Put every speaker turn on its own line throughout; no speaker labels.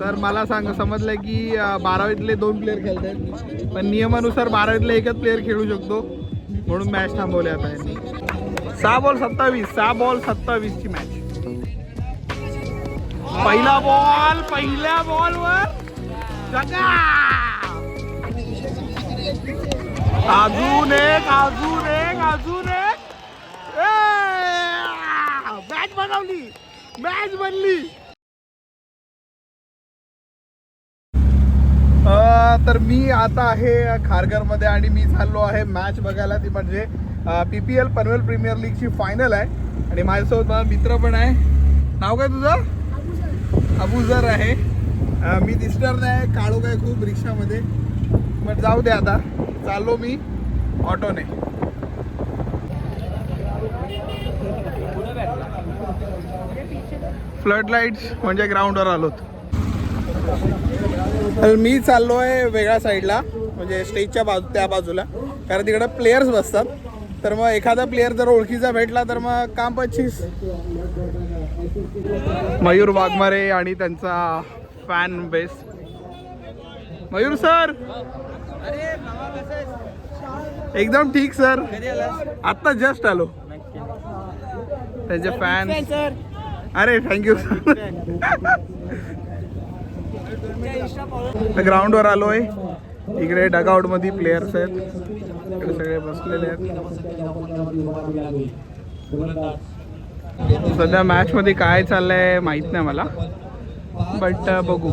तर मला सांग समजलं की बारावीतले दोन प्लेअर खेळत आहेत पण नियमानुसार बारावीतले एकच प्लेअर खेळू शकतो. म्हणून मॅच थांबवली आता यांनी. सहा बॉल सत्तावीस सहा बॉल सत्तावीस ची मॅच पहिला बॉल पहिल्या बॉलवर अजून एक अजून एक अजून एक. मॅच बनवली. मॅच बनली. तर मी आता आहे खारघरमध्ये आणि मी चाललो आहे मॅच बघायला. ती म्हणजे P P L Panvel premier लीगची final आहे. आणि माझ्यासोबत माझा मित्र पण आहे. नाव काय तुझं? अबुजर आहे. मी दिसणार नाही काळू काय खूप रिक्षामध्ये. मग जाऊ दे आता. चाललो मी ऑटोने. फ्लड लाईट्स म्हणजे ग्राउंडवर आलोत. तर मी चाललो आहे वेगळ्या साईडला म्हणजे स्टेजच्या बाजू त्या बाजूला. कारण तिकडे प्लेयर्स बसतात. तर मग एखादा प्लेअर जर ओळखीचा भेटला तर मग काम पच्चीस. मयूर वाघमारे आणि त्यांचा फॅन बेस मयूर सर एकदम ठीक सर आत्ता जस्ट आलो. त्यांचे फॅन अरे थँक्यू ग्राउंडवर आलो आहे इकडे डगआउटमध्ये प्लेयर्स आहेत. इकडे सगळे बसलेले आहेत. सध्या मॅच मध्ये काय चाललंय माहीत नाही मला. बट बघू.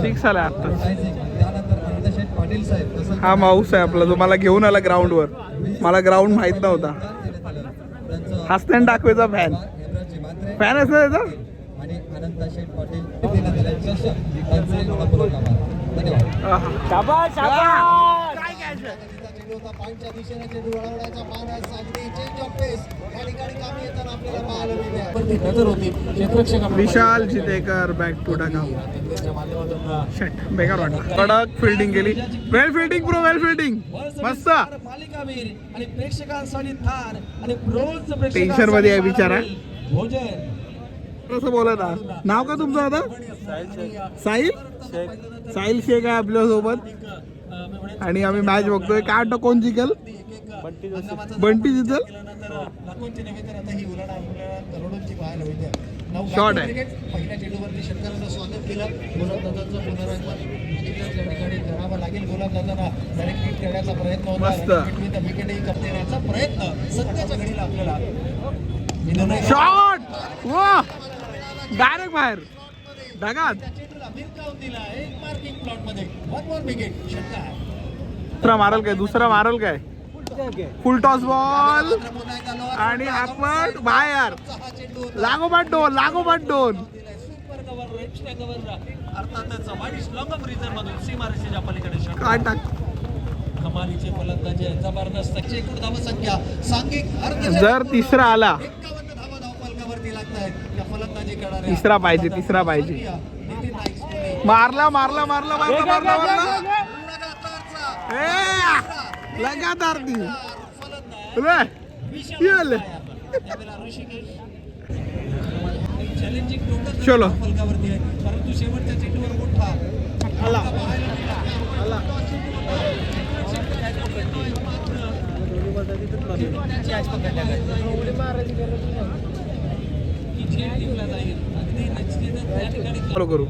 सिक्स आला आत्ताच. हा माऊस आहे आपला. जो मला घेऊन आला ग्राउंडवर मला ग्राउंड माहीत नव्हता. हसत्यान टाकवेचा फॅन फॅन असं त्याचा? विशाल चितेकर बॅक टू टाका शट बेकार वाटला. कडक फिल्डिंग केली well fielding pro well fielding मस्त.
मालिकावीर आणि प्रेक्षकांसाठी थार आणि ब्रोंज
टेन्शनमध्ये आहे बिचारा.
भोजन.
कसं बोला ना. नाव का तुमचं आता? साहिल? साहिल शेख आहे आपल्यासोबत आणि आम्ही मॅच बघतोय. काय वाटतं कोण जिंकल? बंटी जिंकल?
गावी
आहे. मस्त. शॉट वा! डायरेक्ट बाहेर. ढगात. दुसरा मारल काय? दुसरा मारल काय? फुल टॉस बॉल आणि हातपट बाहेर. लागोपाठ दोन लागोपाठ दोन. काय टाक.
कमालीचे फलंदाज जबरदस्त
जर तिसरा आला तिसरा पाहिजे तिसरा पाहिजे. मारला मारला मारला मारला मारला मारला.
लगातारचा.
ए लगातार ती. चलो.
फलकावरती आहे. परंतु शेवटच्या चेंडूवर मोठा.
आला
टिपला जाईल अगदी निश्चितच त्या ठिकाणी
फॉलो करू.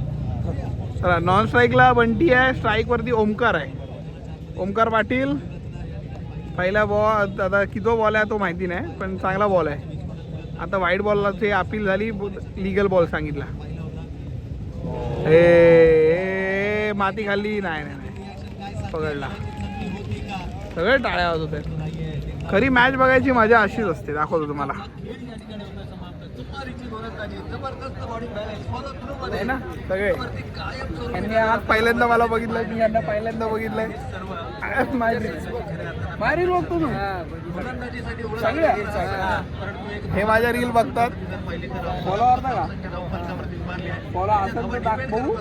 चला नॉन स्ट्राईकला बंटी आहे स्ट्राईक वरती ओमकार आहे. ओमकार पाटील. पहिला बॉल आता किती बॉल आहे तो माहिती नाही पण चांगला बॉल आहे. आता वाईट बॉलला ते अपील झाली लिगल बॉल सांगितला. ए, माती खाल्ली. नाही नाही नाही. पकडला. सगळे टाळ्या वाजवत आहेत खरी मॅच बघायची मजा अशीच असते दाखवतो तुम्हाला. सगळे. यांनी आज पहिल्यांदा मला बघितलंय मी यांना पहिल्यांदा बघितलंय. मारी बघतो तू. सगळे. हे माझ्या रील बघतात. फॉलो करता का? फॉलो असेल तर टाक बघू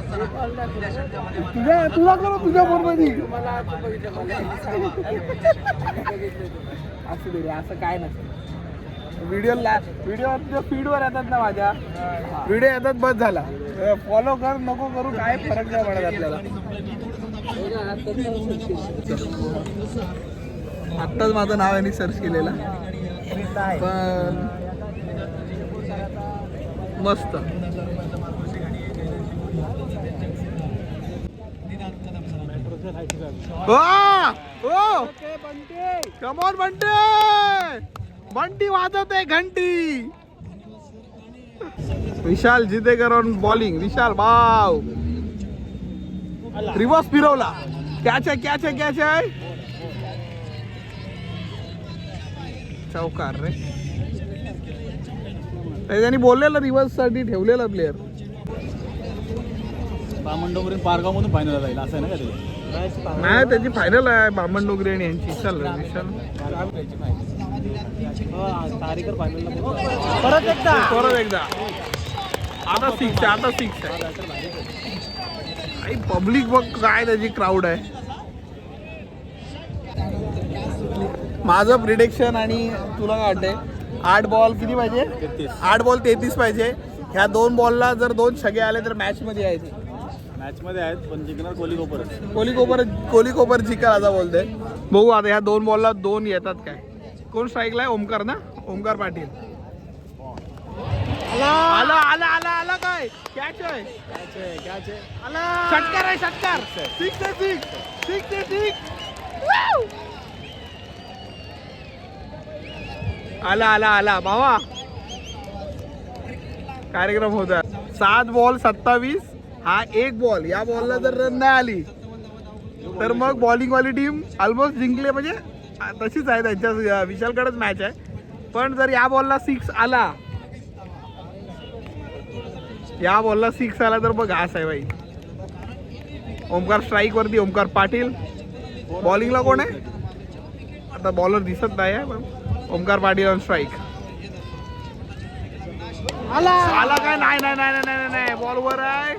तुझ्या तुला करू तुझ्या मध्ये असू असं काय नसतं. व्हिडिओ व्हिडिओ फीडवर येतात ना माझ्या. व्हिडिओ येतात बस झाला. फॉलो कर नको करू काय फरक नाही पडत आपल्याला. आत्ताच माझं नाव यांनी सर्च केलेलं. पण मस्त. कमॉन बंटे बंटी वाजवते घंटी. विशाल जितेकर ऑन बॉलिंग विशाल बाव रिवर्स फिरवला. कॅच आहे कॅच आहे कॅच आहे. चौकार रे. त्यांनी बोललेलं रिव्हर्ससाठी ठेवलेला प्लेअर
बामंडोवरून पारगाव मधून फायनल जाईल असं आहे ना
नाही त्याची फायनल आहे बामण डोगरे आणि यांची. चल विशाल.
परत एकदा
परत एकदा आता सिक्स आहे आता सिक्स आहे पब्लिक बघ काय त्याची क्राऊड आहे माझं प्रिडिक्शन आणि तुला काय वाटतंय? आठ बॉल किती पाहिजे. आठ बॉल तेहतीस पाहिजे. ह्या दोन बॉलला जर दोन छगे आले तर मॅच मध्ये यायचे
मॅच मध्ये आहेत पण जिंकणार कोहली गोपरच
कोहली कोपर कोहली कोपर जिंकल आता बोलते बघू आता ह्या दोन बॉलला दोन येतात काय. कोण स्ट्राईकला आहे? ओमकार ना? ओमकार पाटील. आला. आला आला आला काय? कॅच आहे. षटकार आहे षटकार. सिक्स आहे सिक्स सिक्स आहे सिक्स आला आला आला. भावा. कार्यक्रम होता सात बॉल सत्तावीस. हा एक बॉल या बॉलला जर रन नाही आली तर मग बॉलिंग वाली टीम ऑलमोस्ट जिंकले म्हणजे तशीच आहे त्यांच्या विशालकडेच मॅच आहे. पण जर या बॉलला सिक्स आला या बॉलला सिक्स आला तर मग घास आहे बाई ओमकार स्ट्राईक वरती ओमकार पाटील. बॉलिंगला कोण आहे? आता बॉलर दिसत नाही आहे पण ओमकार पाटील ऑन स्ट्राईक आला! काय? नाही नाही नाही नाही नाही नाही. बॉलवर आहे.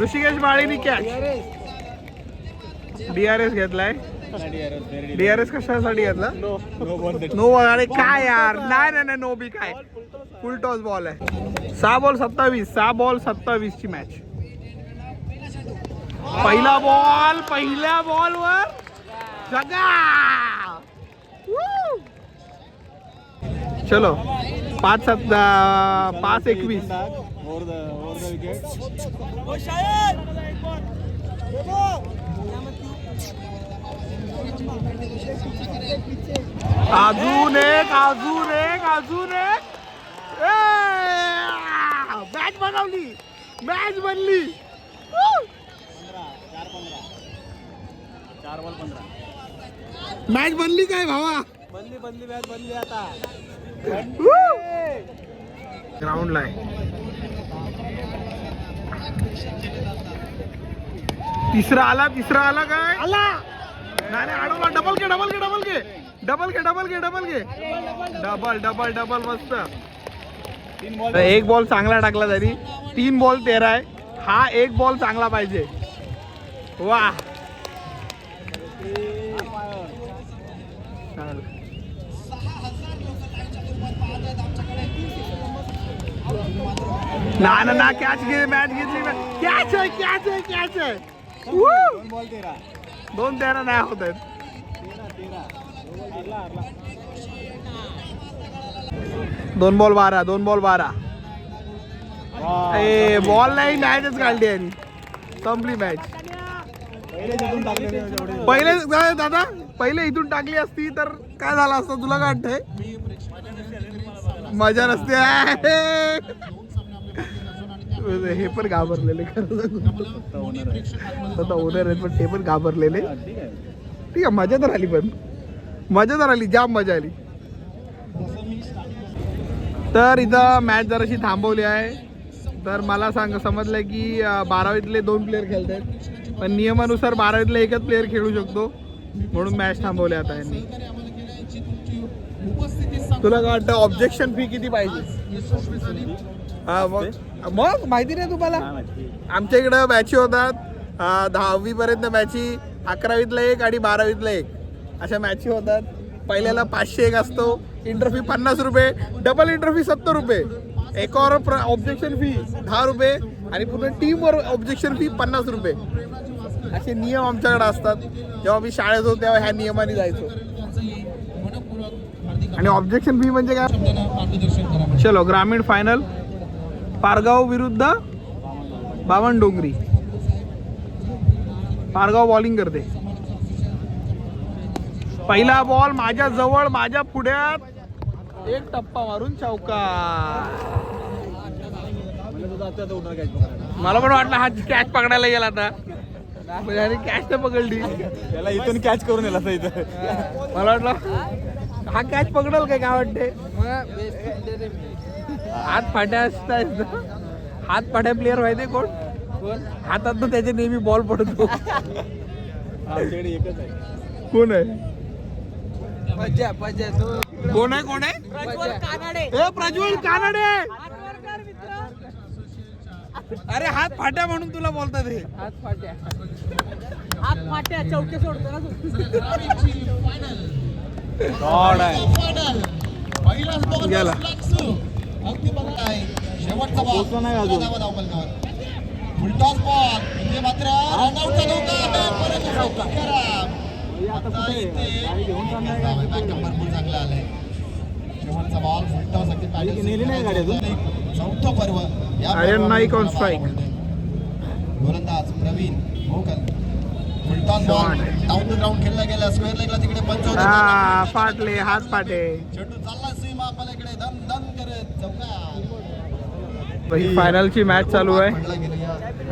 ऋषिकेश माळीनी कॅच डीआरएस घेतलाय. डीआरएस कशासाठी घेतला? नो अरे काय यार? नाही नाही नाही नो बी काय? फुल टॉस बॉल आहे. सहा बॉल सत्तावीस. सहा बॉल सत्तावीस ची मॅच पहिला बॉल पहिल्या बॉलवर जगा! Woo! चलो. पाच सात अं, पाच एकवीस
over the over the wicket
अजून एक अजून एक अजून एक. मॅच बनवली मॅच बनली. मॅच बनली काय भावा?
बनली बनली मॅच बनली आता.
ग्राउंडला आहे तिसरा आला तिसरा आला काय? आला. नाही नाही अडवला डबल घे डबल घे डबल घे. डबल घे डबल घे डबल घे. डबल डबल डबल मस्त. एक बॉल चांगला टाकला तरी तीन बॉल तेरा आहे. हा एक बॉल चांगला पाहिजे. वा. ना ना ना कॅच घे मॅच घेतली कॅच आहे कॅच आहे कॅच आहे!
दोन तेरा
नाही होत आहेत. दोन बॉल बारा दोन बॉल बारा. ए बॉल नाही मॅचच काढली यांनी. संपली मॅच.
पहिले
दादा पहिले इथून टाकली असती तर काय झालं असतं? तुला काय वाटतंय? मजा नसते. हे पण घाबरलेले.
आता
स्वतः ओनर आहेत पण ते पण घाबरलेले.
ठीक आहे
मजा तर आली पण. मजा तर आली जाम मजा आली. तर इथं मॅच जराशी थांबवली आहे. तर मला सांग समजलं की बारावीतले दोन प्लेअर खेळत आहेत पण नियमानुसार बारावीतले एकच प्लेअर खेळू शकतो. म्हणून मॅच थांबवली आता यांनी. तुला काय वाटतं ऑब्जेक्शन फी किती पाहिजे? हा, मग? मग माहिती नाही तुम्हाला? आमच्या इकडं मॅची होतात अं, दहावी पर्यंत मॅची अकरावीतला एक आणि बारावीतला एक. अशा मॅची होतात. पहिल्याला पाचशे एक असतो. इंटरफी पन्नास रुपये डबल इंटरफी सत्तर रुपये. एकावर ऑब्जेक्शन फी दहा रुपये आणि पूर्ण टीमवर ऑब्जेक्शन फी पन्नास रुपये. असे नियम आमच्याकडे असतात. जेव्हा मी शाळेत होतो तेव्हा ह्या नियमाने जायचो. आणि ऑब्जेक्शन फी म्हणजे काय? चलो ग्रामीण फायनल पारगाव विरुद्ध बावन डोंगरी. पारगाव बॉलिंग करते. पहिला बॉल माझ्या जवळ माझ्या पुढ्यात. एक टप्पा मारून चौका मला पण वाटलं हा कॅच पकडायला गेला आता. कॅच तर पकडली.
त्याला इथून कॅच करून येला इथं.
मला वाटलं हा कॅच पकडल काय काय वाटते हात फाट्या असतात हात फाट्या प्लेअर माहितीये कोण? हातात तर त्याचे नेहमी बॉल पडतो.
आमच्याकडे एकच आहे.
कोण आहे? कोण आहे कोण आहे? ए प्रज्वल कानडे! अरे हात फाट्या म्हणून तुला बोलतात हे.
हात फाट्या. चौके सोडतो ना तू.
गॉड आहे
गेला.
अगदी बघा काय शेवटचा बॉल बॉल म्हणजे मात्र रनआउटचा धोका. परंतु चौका.
आता
इथे भरपूर चांगला आलाय. शेवटचा बॉल फुलटॉस अगदी? चौथं पर्व.
नाईक.
गोलंदाज Pravin Bhokal full toss ball down to ground खेळला गेला. स्क्वेअर लेगला तिकडे पंच होता.
हा फाटले. हात फाटे.
चेंडू चालला
ही फायनलची मॅच चालू आहे.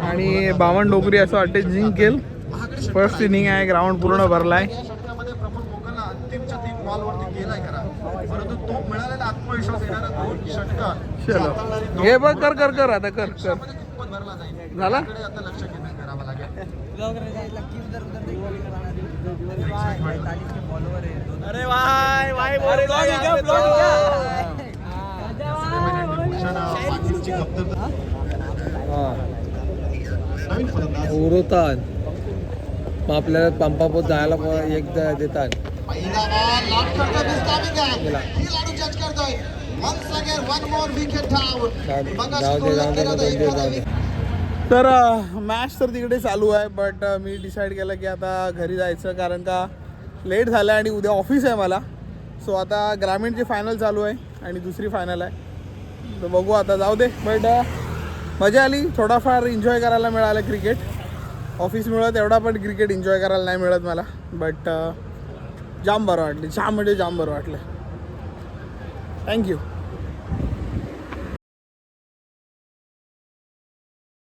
आणि बावन डोगरी असं वाटते जिंकेल फर्स्ट इनिंग आहे ग्राउंड पूर्ण भरलाय.
या षटकामध्ये प्रफुल्ल मोकलला अंतिमच्या तीन बॉलवरती गेलाय करा परंतु तो मिळालेला आत्मविश्वास येणारा दोन षटक
चलो. हे बघ कर कर कर आता कर कर. झाला? अरे वाय वाय
नवीन फलंदाज
उरवतात मग आपल्याला पंपापोत जायला पण एक द- देतात
तर मॅच तर तिकडे चालू आहे बट मी डिसाईड केलं की आता घरी जायचं कारण का लेट झालं आणि उद्या ऑफिस आहे मला. सो आता ग्रामीणची फायनल चालू आहे आणि दुसरी फायनल आहे तर बघू आता जाऊ दे. बट uh, मजा आली. थोडाफार एन्जॉय करायला मिळालं क्रिकेट ऑफिस मिळत एवढा पण क्रिकेट एन्जॉय करायला नाही मिळत मला. बट uh, जाम बरं वाटलं. जाम म्हणजे जाम बरं वाटलं. थँक्यू